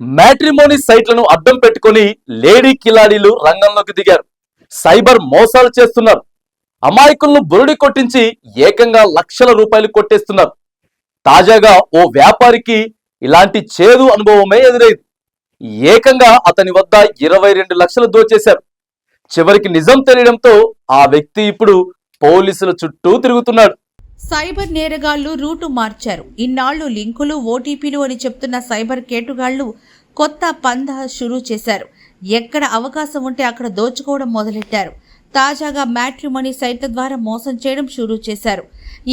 Matrimony సైట్లను అడ్డం పెట్టుకొని lady కిలాడీలు రంగంలోకి దిగారు. సైబర్ మోసాలు చేస్తున్నారు. అమాయకులను బురుడి కొట్టించి ఏకంగా లక్షల రూపాయలు కొట్టేస్తున్నారు. తాజాగా ఓ వ్యాపారికి ఇలాంటి చేదు అనుభవమే ఎదురైంది. ఏకంగా అతని వద్ద ఇరవై రెండు లక్షలు దోచేశారు. చివరికి నిజం తెలియడంతో ఆ వ్యక్తి ఇప్పుడు పోలీసుల చుట్టూ తిరుగుతున్నాడు. సైబర్ నేరగాళ్ళు రూటు మార్చారు. ఇన్నాళ్ళు లింకులు ఓటీపీలు అని చెప్తున్న సైబర్ కేటుగాళ్ళు కొత్త పంద షురూ చేశారు. ఎక్కడ అవకాశం ఉంటే అక్కడ దోచుకోవడం మొదలెట్టారు. తాజాగా మ్యాట్రిమోనీ సైట్ల ద్వారా మోసం చేయడం షురూ చేశారు.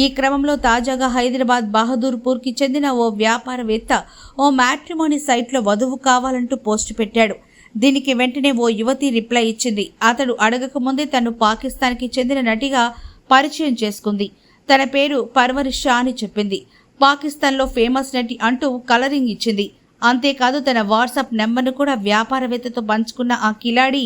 ఈ క్రమంలో తాజాగా హైదరాబాద్ బహదూర్పూర్కి చెందిన ఓ వ్యాపారవేత్త ఓ మ్యాట్రిమోనీ సైట్లో వధువు కావాలంటూ పోస్టు పెట్టాడు. దీనికి వెంటనే ఓ యువతి రిప్లై ఇచ్చింది. అతడు అడగకముందే తను పాకిస్తాన్కి చెందిన నటిగా పరిచయం చేసుకుంది. తన పేరు పర్వరిష్ షా అని చెప్పింది. పాకిస్తాన్లో ఫేమస్ నటి అంటూ కలరింగ్ ఇచ్చింది. అంతేకాదు తన వాట్సాప్ నెంబర్ను కూడా వ్యాపారవేత్తతో పంచుకున్న ఆ కిలాడి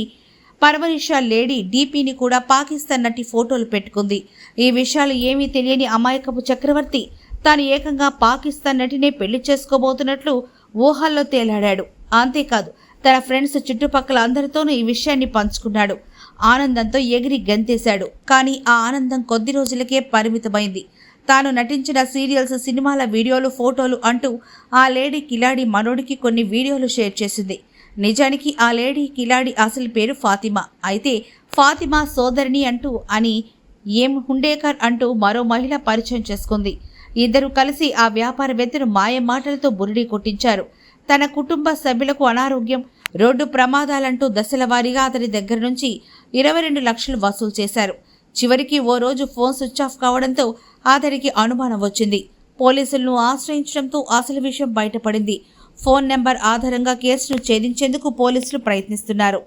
పర్వరిషా లేడీ డీపీని కూడా పాకిస్తాన్ నటి ఫోటోలు పెట్టుకుంది. ఈ విషయాలు ఏమీ తెలియని అమాయకపు చక్రవర్తి తాను ఏకంగా పాకిస్తాన్ నటినే పెళ్ళి చేసుకోబోతున్నట్లు ఊహల్లో తేలాడాడు. అంతేకాదు తన ఫ్రెండ్స్ చుట్టుపక్కల అందరితోనూ ఈ విషయాన్ని పంచుకున్నాడు. ఆనందంతో ఎగిరి గంతేశాడు. కానీ ఆ ఆనందం కొద్ది రోజులకే పరిమితమైంది. తాను నటించిన సీరియల్స్ సినిమాల వీడియోలు ఫోటోలు అంటూ ఆ లేడీ కిలాడి మనోడికి కొన్ని వీడియోలు షేర్ చేసింది. నిజానికి ఆ లేడీ కిలాడి అసలు పేరు ఫాతిమా. అయితే ఫాతిమా సోదరిని అంటూ అని ఏం హుండేకర్ అంటూ మరో మహిళ పరిచయం చేసుకుంది. ఇద్దరు కలిసి ఆ వ్యాపారవేత్తను మాయ మాటలతో బురిడి కొట్టించారు. తన కుటుంబ సభ్యులకు అనారోగ్యం రోడ్డు ప్రమాదాలంటూ దశల వారీగా అతని దగ్గర నుంచి ఇరవై రెండు లక్షలు వసూలు చేశారు. చివరికి ఓ రోజు ఫోన్ స్విచ్ ఆఫ్ కావడంతో అతడికి అనుమానం వచ్చింది. పోలీసులను ఆశ్రయించడంతో అసలు విషయం బయటపడింది. ఫోన్ నెంబర్ ఆధారంగా కేసును ఛేదించేందుకు పోలీసులు ప్రయత్నిస్తున్నారు.